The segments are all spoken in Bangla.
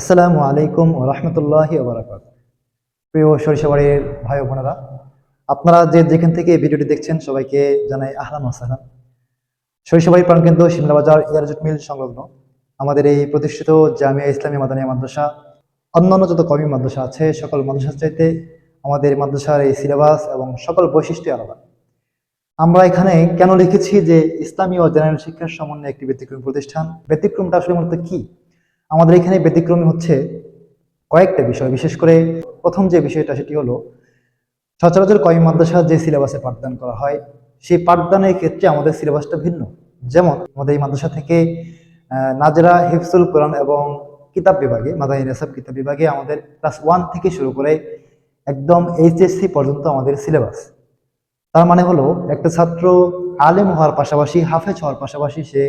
আসসালামু আলাইকুম ও রহমতুল্লাহি ওবরাকাত প্রিয় সরিষাবাড়ির ভাই বোনেরা, আপনারা যে যেখান থেকে ভিডিওটি দেখছেন, সবাইকে জানাই আহলাম ওসাহান সরিষাবাড়ি প্রাণকেন্দ্র শিমলাবাজার এয়ারজুট মিল সংলগ্ন আমাদের এই প্রতিষ্ঠিত জামিয়া ইসলামী মাদানিয়া মাদ্রাসা, অন্যান্য যত কমি মাদ্রাসা আছে, সকল মাদ্রাসার চাইতে আমাদের মাদ্রাসার এই সিলেবাস এবং সকল বৈশিষ্ট্য আলাদা। আমরা এখানে কেন লিখেছি যে ইসলামী ও জেনারেল শিক্ষার সমন্বয়ে একটি ব্যতিক্রম প্রতিষ্ঠান? ব্যতিক্রমটা আসলে মূলত কি? আমাদের এখানে ব্যতিক্রমী হচ্ছে কয়েকটা বিষয়। বিশেষ করে প্রথম যে বিষয়টা, সেটি হলো সচরাচর কয়েক মাদ্রাসা যে সিলেবাসে পাঠদান করা হয়, সেই পাঠদানের ক্ষেত্রে আমাদের সিলেবাসটা ভিন্ন। যেমন আমাদের এই মাদ্রাসা থেকে নাজরা হিফসুল কোরআন এবং কিতাব বিভাগে, মাদানী রেসাব কিতাব বিভাগে আমাদের ক্লাস ওয়ান থেকে শুরু করে একদম এইচএসসি পর্যন্ত আমাদের সিলেবাস। তার মানে হলো, একটা ছাত্র আলেম হওয়ার পাশাপাশি, হাফেজ হওয়ার পাশাপাশি সে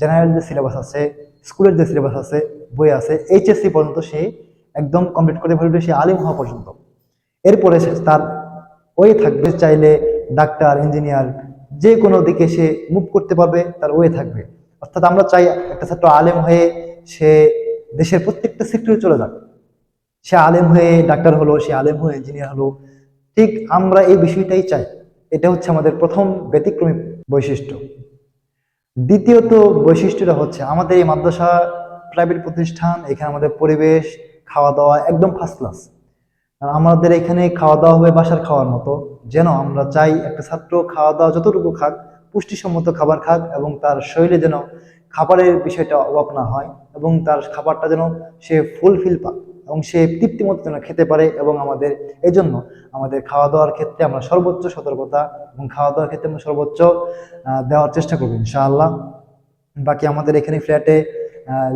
জেনারেল যে সিলেবাস আছে স্কুলের যে সিলেবাস আছে, বই আছে এইচএসসি পর্যন্ত সে একদম কমপ্লিট করে ফেলবে, সে আলিম হওয়া পর্যন্ত। এরপরে সে তার ওয়ে থাকবে, চাইলে ডাক্তার ইঞ্জিনিয়ার যে কোনো দিকে সে মুভ করতে পারবে, তার ওয়ে থাকবে। অর্থাৎ আমরা চাই একটা ছাত্র আলেম হয়ে সে দেশের প্রত্যেকটা সেক্টরে চলে যাক। সে আলেম হয়ে ডাক্তার হলো, সে আলেম হয়ে ইঞ্জিনিয়ার হলো। ঠিক আমরা এই বিষয়টাই চাই। এটা হচ্ছে আমাদের প্রথম ব্যতিক্রমী বৈশিষ্ট্য। দ্বিতীয়ত বৈশিষ্ট্যটা হচ্ছে আমাদের এই মাদ্রাসা প্রাইভেট প্রতিষ্ঠান, এখানে আমাদের পরিবেশ খাওয়া দাওয়া একদম ফার্স্ট ক্লাস আমাদের এখানে খাওয়া দাওয়া হবে বাসার খাওয়ার মতো। যেন আমরা চাই একটা ছাত্র খাওয়া দাওয়া যতটুকু খাক, পুষ্টিসম্মত খাবার খাক এবং তার শরীরে যেন খাবারের বিষয়টা অভাব না হয় এবং তার খাবারটা যেন সে ফুলফিল পাক। এবং সে তৃপ্তিমতো যেন খেতে পারে এবং আমাদের এই জন্য আমাদের খাওয়া দাওয়ার ক্ষেত্রে আমরা সর্বোচ্চ সতর্কতা এবং খাওয়া দাওয়ার ক্ষেত্রে আমরা সর্বোচ্চ দেওয়ার চেষ্টা করব, ইনশাআল্লাহ। বাকি আমাদের এখানে ফ্ল্যাটে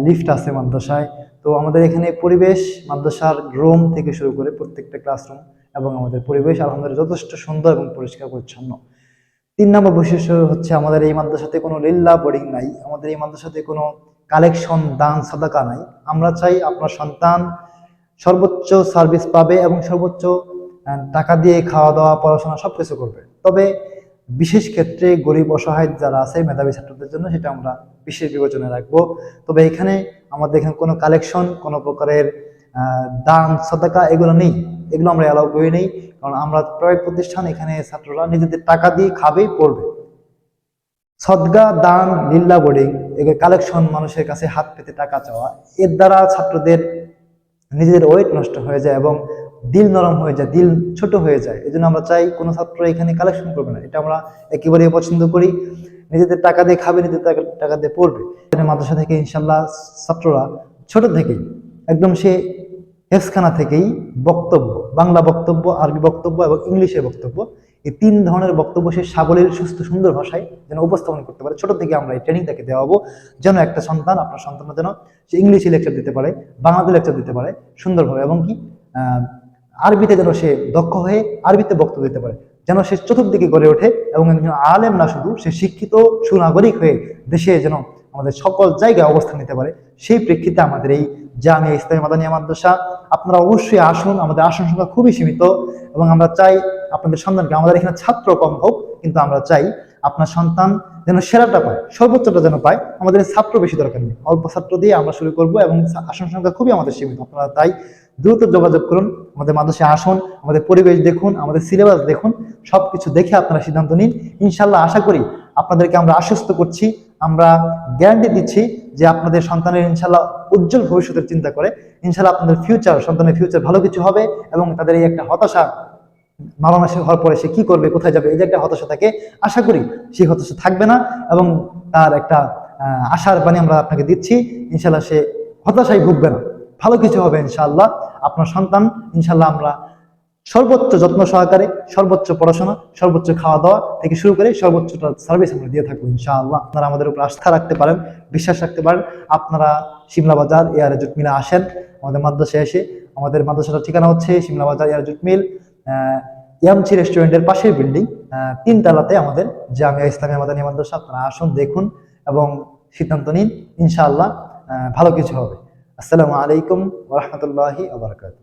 লিফট আছে মাদ্রাসায়। তো আমাদের এখানে পরিবেশ, মাদ্রাসার রুম থেকে শুরু করে প্রত্যেকটা ক্লাসরুম এবং আমাদের পরিবেশ আলহামদুলিল্লাহ যথেষ্ট সুন্দর এবং পরিষ্কার পরিচ্ছন্ন। তিন নম্বর বৈশিষ্ট্য হচ্ছে আমাদের এই মাদ্রাসাতে কোনো লিল্লা বোর্ডিং নাই। আমাদের এই মাদ্রাসাতে কোনো কালেকশন, দান, সাদাকা নাই। আমরা চাই আপনার সন্তান সর্বোচ্চ সার্ভিস পাবে এবং সর্বোচ্চ টাকা দিয়ে খাওয়া দাওয়া পড়াশোনা সব কিছু করবে। তবে বিশেষ ক্ষেত্রে গরিব, অসহায় যারা আছে, মেধাবী ছাত্রদের জন্য সেটা আমরা বিশেষ বিবেচনায় রাখব। তবে এখানে আমাদের এখানে কোনো কালেকশন, কোনো প্রকারের দান, সদাকা এগুলো নেই। এগুলো আমরা অ্যালাউ করি নেই। কারণ আমরা প্রাইভেট প্রতিষ্ঠান এখানে ছাত্ররা নিজেদের টাকা দিয়ে খাবে, পড়বে। সদগা, দান লিল্লা বোর্ডিং, এগুলো কালেকশন মানুষের কাছে হাত পেতে টাকা চাওয়া, এর দ্বারা ছাত্রদের নিজেদের ওয়েট নষ্ট হয়ে যায় এবং দিল নরম হয়ে যায়, দিল ছোট হয়ে যায়। এই জন্য আমরা চাই কোনো ছাত্র এখানে কালেকশন করবে না। এটা আমরা একেবারেই পছন্দ করি। নিজেদের টাকা দিয়ে খাবে, নিজেদের টাকা দিয়ে পড়বে। মাদ্রাসা থেকে ইনশাল্লাহ ছাত্ররা ছোট থেকেই, একদম সে হেসখানা থেকেই বক্তব্য, বাংলা বক্তব্য, আরবি বক্তব্য এবং ইংলিশে বক্তব্য এই তিন ধরনের বক্তব্য সে সাবলীল, সুস্থ, সুন্দর ভাষায় যেন উপস্থাপন করতে পারে। ছোট থেকে আমরা এই ট্রেনিং তাকে দেওয়াবো, যেন একটা সন্তান, আপনার সন্তানের যেন সে ইংলিশে লেকচার দিতে পারে, বাংলাতে লেকচার দিতে পারে সুন্দরভাবে এবং কি আরবিতে যেন সে দক্ষ হয়ে আরবিতে বক্তব্য দিতে পারে, যেন সে চতুর্দিকে গড়ে ওঠে এবং একজন আলেম না শুধু, সে শিক্ষিত, সুনাগরিক হয়ে দেশে যেন আমাদের সকল জায়গায় অবস্থান নিতে পারে। সেই প্রেক্ষিতে আমাদের এই জামিয়া ইসলামী মাদানিয়া মাদ্রাসা, আপনারা অবশ্যই আসুন, আমাদের আসন সংখ্যা খুবই সীমিত এবং আমরা চাই আপনাদের সন্তানকে, আমাদের এখানে ছাত্র কম হোক, কিন্তু আমরা চাই আপনার সন্তান যেন সেরাটা পায়, সর্বোচ্চটা যেন পায়, আমাদের ছাত্র বেশি দরকার নেই। অল্প ছাত্র দিয়ে আমরা শুরু করব এবং আসন সংখ্যা খুবই আমাদের সীমিত। আপনারা তাই দ্রুত যোগাযোগ করুন, আমাদের মাদ্রাসায় আসুন, আমাদের পরিবেশ দেখুন, আমাদের সিলেবাস দেখুন, সবকিছু দেখে আপনারা সিদ্ধান্ত নিন। ইনশাল্লাহ আশা করি আপনাদেরকে আমরা আশ্বস্ত করছি, আমরা গ্যারান্টি দিচ্ছি যে আপনাদের সন্তানের ইনশাল্লাহ উজ্জ্বল ভবিষ্যতের চিন্তা করে ইনশাল্লাহ আপনাদের ফিউচার সন্তানের ফিউচার ভালো কিছু হবে এবং তাদের এই একটা হতাশা মাসে হওয়ার পরে সে কি করবে, কোথায় যাবে, এই যে একটা হতাশা থাকে, আশা করি সেই হতাশা থাকবে না এবং তার একটা আশার বাণী আমরা আপনাকে দিচ্ছি ইনশাল্লাহ সে হতাশায় ভুগবে না। ভালো কিছু হবে ইনশাআল্লাহ, আপনার সন্তান ইনশাল্লাহ আমরা সর্বোচ্চ যত্ন সহকারে, সর্বোচ্চ পড়াশোনা, সর্বোচ্চ খাওয়া দাওয়া থেকে শুরু করে সর্বোচ্চ সার্ভিস আমরা দিয়ে থাকব ইনশাআল্লাহ। আপনারা আমাদের উপর আস্থা রাখতে পারেন, বিশ্বাস রাখতে পারেন। আপনারা সিমলা বাজার, এয়ার জুট মিলে আসেন, আমাদের মাদ্রাসায় এসে, আমাদের মাদ্রাসাটার ঠিকানা হচ্ছে সিমলা বাজার, এয়ার জুট ইয়ামচি রেস্টুরেন্টের পাশের বিল্ডিং তিন তালাতে আমাদের জামিয়া ইসলামী আমাদের মাদ্রাসা আপনারা আসুন, দেখুন এবং সিদ্ধান্ত নিন, ইনশাআল্লাহ ভালো কিছু হবে। আসসালামু আলাইকুম ওরহমতুল্লাহি আবরকাত